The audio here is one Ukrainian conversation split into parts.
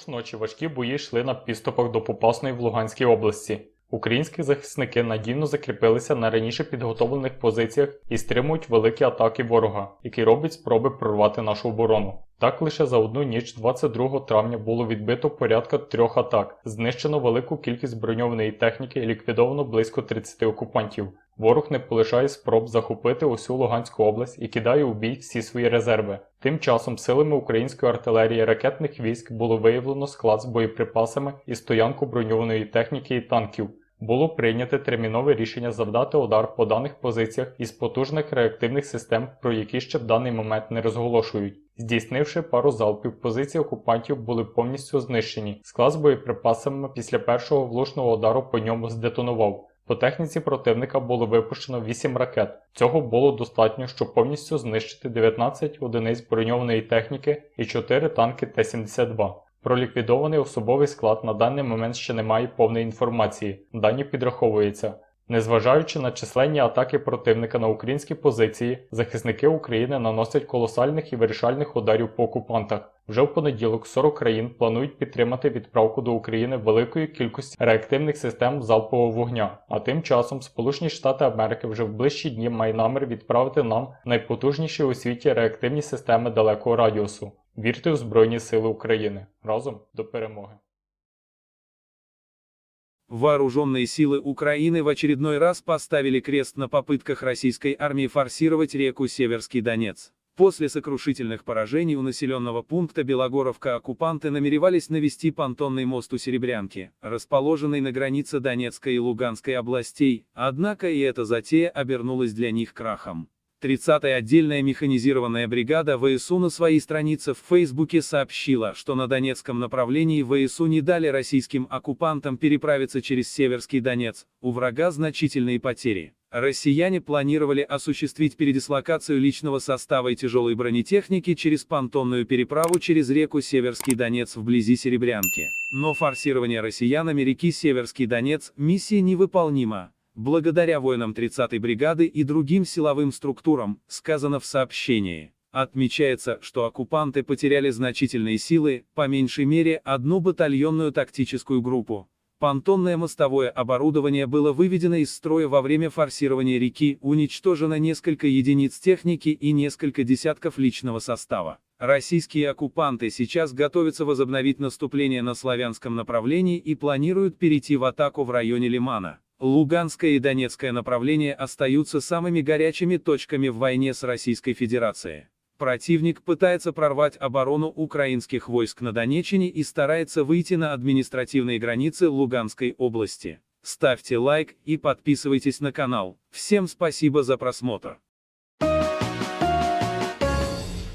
Впродовж ночі важкі бої йшли на підступах до Попасної в Луганській області. Українські захисники надійно закріпилися на раніше підготовлених позиціях і стримують великі атаки ворога, який робить спроби прорвати нашу оборону. Так лише за одну ніч 22 травня було відбито порядка трьох атак, знищено велику кількість броньованої техніки і ліквідовано близько 30 окупантів. Ворог не полишає спроб захопити усю Луганську область і кидає у бій всі свої резерви. Тим часом силами української артилерії ракетних військ було виявлено склад з боєприпасами і стоянку броньованої техніки і танків. Було прийнято термінове рішення завдати удар по даних позиціях із потужних реактивних систем, про які ще в даний момент не розголошують. Здійснивши пару залпів, позиції окупантів були повністю знищені. Склад з боєприпасами після першого влучного удару по ньому здетонував. По техніці противника було випущено 8 ракет. Цього було достатньо, щоб повністю знищити 19 одиниць броньованої техніки і 4 танки Т-72. Про ліквідований особовий склад на даний момент ще немає повної інформації, дані підраховуються. Незважаючи на численні атаки противника на українські позиції, захисники України наносять колосальних і вирішальних ударів по окупантах. Вже в понеділок 40 країн планують підтримати відправку до України великої кількості реактивних систем залпового вогня. А тим часом Сполучені Штати Америки вже в ближчі дні має намір відправити нам найпотужніші у світі реактивні системи далекого радіусу. Вірте в Збройні Сили України разом до перемоги. Вооруженные силы Украины в очередной раз поставили крест на попытках российской армии форсировать реку Северский Донец. После сокрушительных поражений у населенного пункта Белогоровка оккупанты намеревались навести понтонный мост у Серебрянки, расположенный на границе Донецкой и Луганской областей, однако и эта затея обернулась для них крахом. 30-я отдельная механизированная бригада ВСУ на своей странице в Фейсбуке сообщила, что на Донецком направлении ВСУ не дали российским оккупантам переправиться через Северский Донец, у врага значительные потери. Россияне планировали осуществить передислокацию личного состава и тяжелой бронетехники через понтонную переправу через реку Северский Донец вблизи Серебрянки. Но форсирование россиянами реки Северский Донец – миссия невыполнима. Благодаря воинам 30-й бригады и другим силовым структурам, сказано в сообщении. Отмечается, что оккупанты потеряли значительные силы, по меньшей мере, одну батальонную тактическую группу. Понтонное мостовое оборудование было выведено из строя во время форсирования реки, уничтожено несколько единиц техники и несколько десятков личного состава. Российские оккупанты сейчас готовятся возобновить наступление на славянском направлении и планируют перейти в атаку в районе Лимана. Луганское и Донецкое направления остаются самыми горячими точками в войне с Российской Федерацией. Противник пытается прорвать оборону украинских войск на Донеччине и старается выйти на административные границы Луганской области. Ставьте лайк и подписывайтесь на канал. Всем спасибо за просмотр.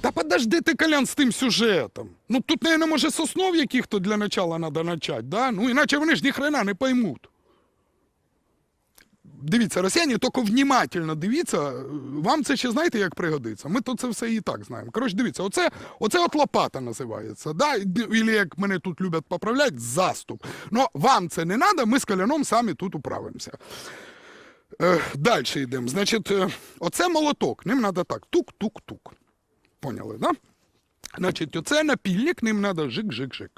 Та подожди ти, Колян, з тим сюжетом. Ну тут, наверное, може соснов яких-то для начала надо начать, да? Ну іначе вони ж ні хрена не поймуть. Дивіться, росіяни, тільки внимательно дивіться, вам це ще знаєте, як пригодиться. Ми то це все і так знаємо. Коротше, дивіться, оце, оце от лопата називається. Да? Ілі, як мене тут люблять поправляти, заступ. Ну, вам це не треба, ми з коляном самі тут управимося. Е, Далі йдемо. Значить, е, оце молоток, ним треба так, тук-тук-тук. Поняли, да? Значить, оце напільник, ним треба жик-жик-жик.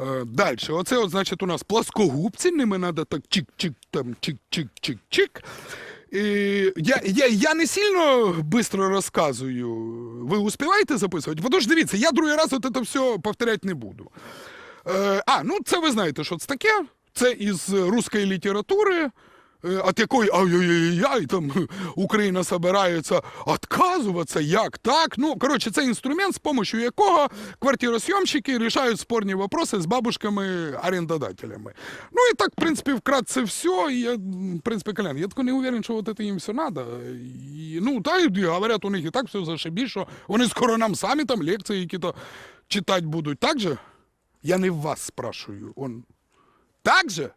Е, Далі, оце, от, значить, у нас плоскогубці, ними треба так чик-чик, там чик-чик-чик-чик. І я, я, я не сильно швидко розказую. Ви успіваєте записувати? Бо дивіться, я другий раз от це все повторяти не буду. Е, а, ну це ви знаєте, що це таке. Це із русської літератури, от якої ай-яй-яй, там Україна собирається відказуватися, як так. Ну, коротше, це інструмент, з допомогою якого квартиросйомщики рішають спорні вопроси з бабушками-арендодателями. Ну і так, в принципі, вкратце все. І я, в принципі, Колян, я тако не уверен, що от це їм все треба. Ну, та і говорять, у них і так все зашибі, що вони скоро нам самі там лекції які-то читати будуть. Так же? Я не вас спрашиваю. Он... Так же?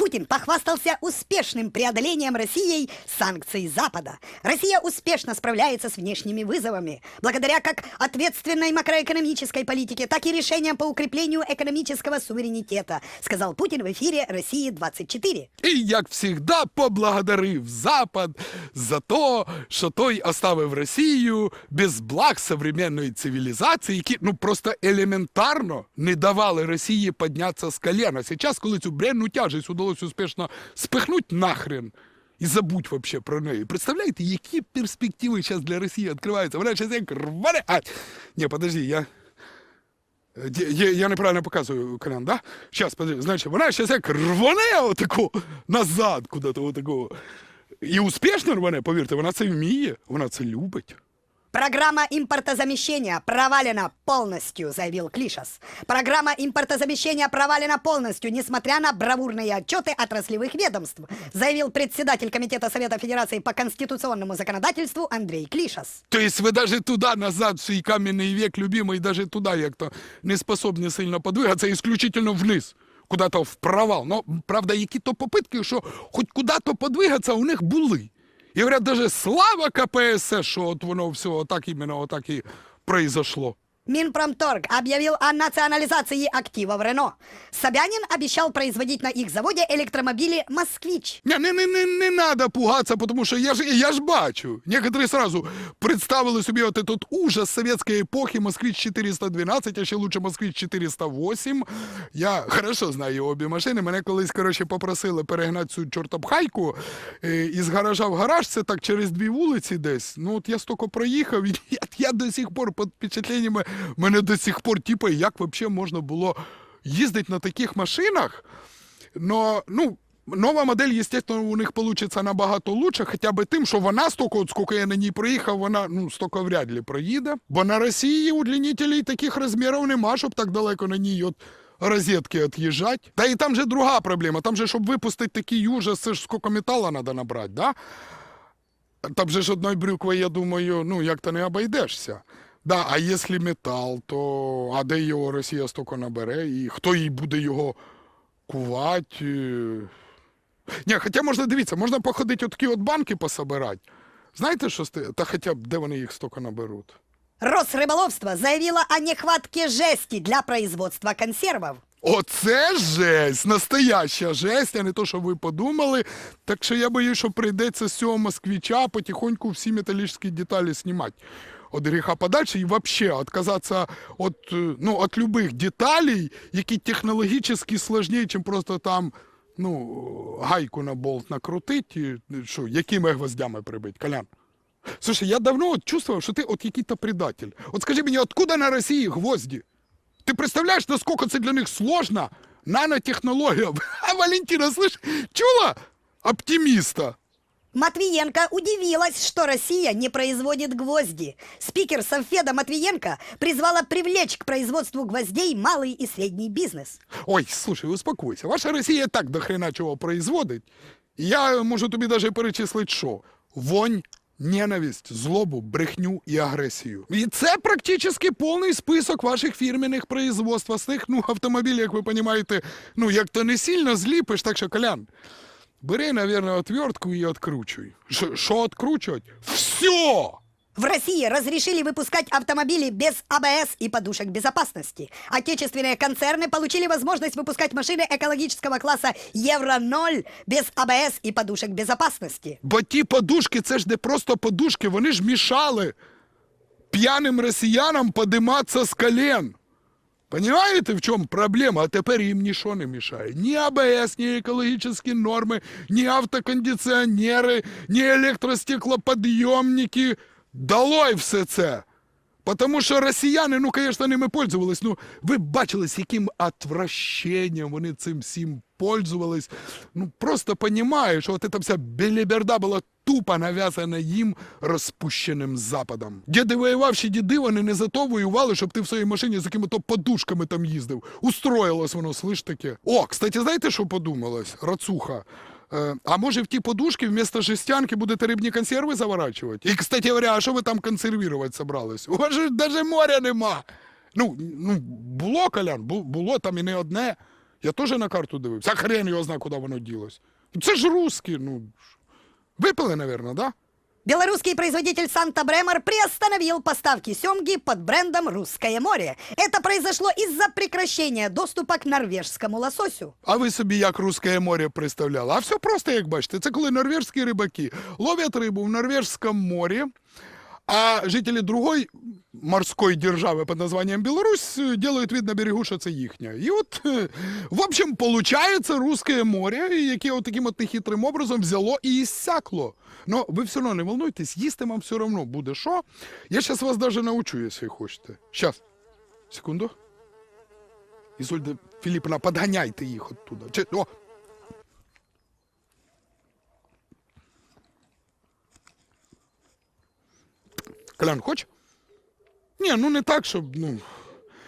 Путин похвастался успешным преодолением Россией санкций Запада. Россия успешно справляется с внешними вызовами, благодаря как ответственной макроэкономической политике, так и решениям по укреплению экономического суверенитета, сказал Путин в эфире «России-24». І, як завжди, поблагодарив Запад за то, що той оставив Росію без благ современної цивілізації, які ну просто елементарно не давали Росії піднятися з колена. Зараз, коли цю бренну тяжесть удалося успішно спихнуть нахрен. І забудь вообще про неї. Представляєте, які перспективи зараз для Росії відкриваються? Вона зараз як рване. А, ні, подожди, я. Я, я, неправильно показую Колян, да? Сейчас, подожди, значить, вона зараз як рване отако назад куди-то отако. І успішно рване, повірте, вона це вміє, вона це любить. Программа импортозамещения провалена полностью, заявил Клишас. Программа импортозамещения провалена полностью, несмотря на бравурные отчеты отраслевых ведомств, заявил председатель Комитета Совета Федерации по конституционному законодательству Андрей Клишас. Тобто ви навіть туди назад, в свій кам'яний вік, любимий, навіть туди як-то не способні сильно подвигатися, исключительно вниз. Куда-то в провал. Ну, правда, які-то попитки, що хоч куди-то подвигатися, у них були. І говорять, даже слава КПСС, що от воно все отак іменно отак і произошло. Минпромторг объявил о национализации активов Рено. Собянин обещал производить на их заводе электромобили «Москвич». Не, не, не, не, не надо пугаться, потому що я ж, я ж бачу. Некоторые сразу представили собі от этот ужас советской эпохи Москвич 412, а ще лучше Москвич 408. Я хорошо знаю обі машини. Мене колись, коротше, попросили перегнати цю чортопхайку е, із гаража в гараж, це так через дві вулиці десь. Ну от я стільки проїхав, і я, я до сих пор під впечатленнями, мене до сих пор, типу, як взагалі можна було їздити на таких машинах. Но, ну, нова модель, естественно, у них получится набагато лучше, хоча б тим, що вона стільки, от скільки я на ній проїхав, вона ну, стільки вряд ли проїде. Бо на Росії удлінителей таких розмірів нема, щоб так далеко на ній от розетки від'їжджати. Та і там же друга проблема. Там же, щоб випустити такий ужас, це ж скільки металу треба набрати, да? Там же ж одної брюкви, я думаю, ну як-то не обійдешся. Да, а якщо метал, то а де його Росія стільки набере, і хто їй буде його кувати? Ні, хоча можна дивіться, можна походити отакі от банки пособирати. Знаєте, що сте? Та хоча б де вони їх стільки наберуть? Росрыболовство заявило о нехватке жести для производства консервов. Оце жесть, настояща жесть, а не то, що ви подумали. Так що я боюсь, що прийдеться з цього москвича потихоньку всі металічні деталі знімати. От гріха подальше і взагалі відказатися від, е, ну, від любих деталей, які технологічно складніші, ніж просто там ну, гайку на болт накрутити, і, що, якими гвоздями прибити, Колян? Слушай, я давно от чувствовал, що ти от який-то предатель. От скажи мені, откуда на Росії гвозді? Ти представляєш, наскільки це для них сложно? Нанотехнологія. А Валентина, слышь, чула? Оптимиста. Матвиенко удивилась, что Россия не производит гвозди. Спикер Совфеда Матвиенко призвала привлечь к производству гвоздей малый и средний бизнес. Ой, слушай, успокойся. Ваша Росія так до хрена чого производить. Я можу тобі даже перечислити, що. Вонь, ненависть, злобу, брехню і агресію. І це практично повний список ваших фірменних производств. А з тих, ну, автомобілів, як ви розумієте, ну, як то не сильно зліпиш, так що, Колян, бери, наверное, отвертку і откручуй. Що- Що откручувати? Все! В России разрешили выпускать автомобили без АБС и подушек безопасности. Отечественные концерны получили возможность выпускать машины экологического класса Евро-0 без АБС и подушек безопасности. Бо ті подушки, це ж не просто подушки, вони ж мішали п'яним росіянам подиматися з колен. Понимаєте, в чем проблема? А теперь їм нічого не мешает. Ні АБС, ні экологические нормы, ни автокондиціонери, ні электростеклоподъемники. Долой все це. Потому що росіяни, ну, звісно, ними пользувались. Ну, ви бачили, з яким отвращенням вони цим всім пользувались. Ну, просто понімаєш, що от ця вся беліберда була тупо нав'язана їм розпущеним западом. Діди воювавші діди, вони не за то воювали, щоб ти в своїй машині з якими-то подушками там їздив. Устроїлось воно, слиш таке. О, кстати, знаєте, що подумалось? Рацуха. Е, а може в ті подушки вместо жестянки будете рибні консерви заворачувати? І, кстати говоря, а що ви там консервувати собрались? У вас же навіть моря нема. Ну, ну було, Колян, було там і не одне. Я теж на карту дивився. А хрен його зна, куди воно ділось. Ну, Це ж русські, ну. Випили, напевно, да? Белорусский производитель Санта Бремор приостановил поставки семги под брендом «Русское море». Это произошло из-за прекращения доступа к норвежскому лососю. А ви собі як Русське море представляли? А все просто, як бачите, це коли норвежські рибаки ловлять рибу в Норвежському морі, а жителі другої морської держави під названням Білорусь е, делають вид на берегу, що це їхня. І от, в общем, получається Русське море, яке от таким от нехитрим образом взяло і іссякло. Но ви все одно не волнуйтесь, їсти вам все одно буде що. Я зараз вас даже научу, якщо хочете. Щас. Секунду. Ізольда Філіпівна, подганяйте їх оттуда. Чи, о. Колян, хоч? Ні, ну не так, щоб, ну.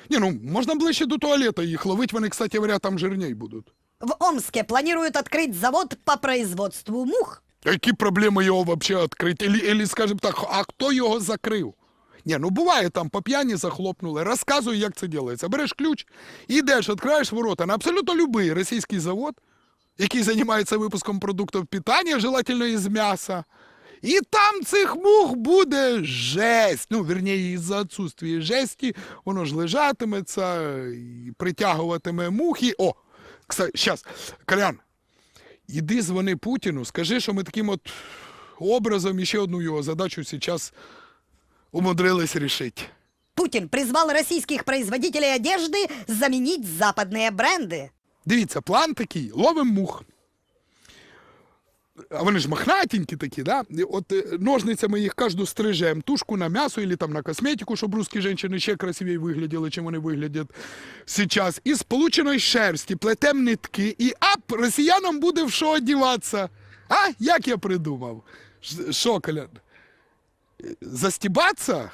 Ні, ну можна ближче до туалета їх ловить, вони, кстати говоря, там жирней будуть. В Омске планируют открыть завод по производству мух. Які проблеми його вообще відкрити? Или, или, скажем так, а хто його закрив? Ні, ну буває там по п'яні захлопнули. Розказую, як це робиться. Береш ключ, ідеш, відкриваєш ворота на абсолютно будь-який російський завод, який займається випуском продуктів питання, желательно із м'яса. І там цих мух буде жесть. Ну, вірніше, із-за відсутствия жесті, воно ж лежатиметься, і притягуватиме мухи. О, кстати, щас, Колян, Іди дзвони Путіну, скажи, що ми таким от образом ще одну його задачу зараз умудрились рішити. Путин призвал российских производителей одежды заменить западные бренды. Дивіться, план такий: ловим мух. А вони ж мохнатенькі такі, да? От е, ножницями їх кожну стрижем, тушку на м'ясо або там на косметику, щоб русські жінки ще красивіше вигляділи, чим вони виглядять зараз. Із полученої шерсті плетем нитки, і ап, росіянам буде в що одіватися. А, як я придумав? Що, Колян? Застібатися?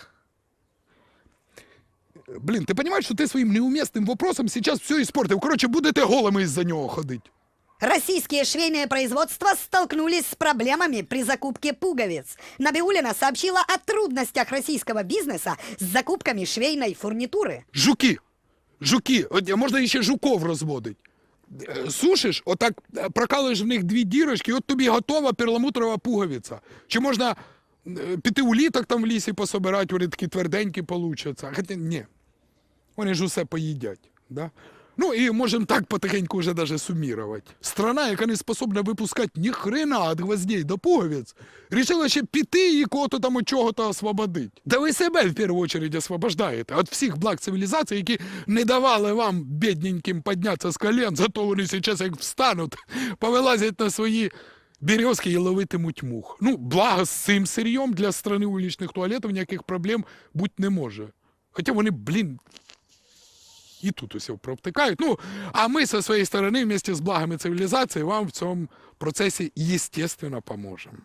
Блін, ти розумієш, що ти своїм неумісним вопросом зараз все іспортив. Коротше, будете голими із-за нього ходити. Российские швейные производства столкнулись с проблемами при закупке пуговиц. Набиулина сообщила о трудностях российского бизнеса с закупками швейной фурнитуры. Жуки. Жуки. Можна ще жуков розводити. Е, Сушиш, отак е, прокалуєш в них дві дірочки, от тобі готова перламутрова пуговиця. Чи можна е, піти у літок там в лісі пособирати, вони такі тверденькі получаться. Хоча ні. Вони ж усе поїдять. Да? Ну і можемо так потихеньку вже даже сумірувати. Страна, яка не способна випускати ні хрена від гвоздей до пуговиць, рішила ще піти і кого-то там от чого-то освободить. Да ви себе в першу чергу освобождаєте від всіх благ цивілізації, які не давали вам, бідненьким, піднятися з колен, зато вони зараз як встануть, повилазять на свої березки і ловитимуть мух. Ну, благо з цим сирйом для страни улічних туалетів ніяких проблем бути не може. Хоча вони, блін, і тут усе провтикають. Ну, а ми зі своєї сторони, вместе з благами цивілізації, вам в цьому процесі, естественно, поможемо.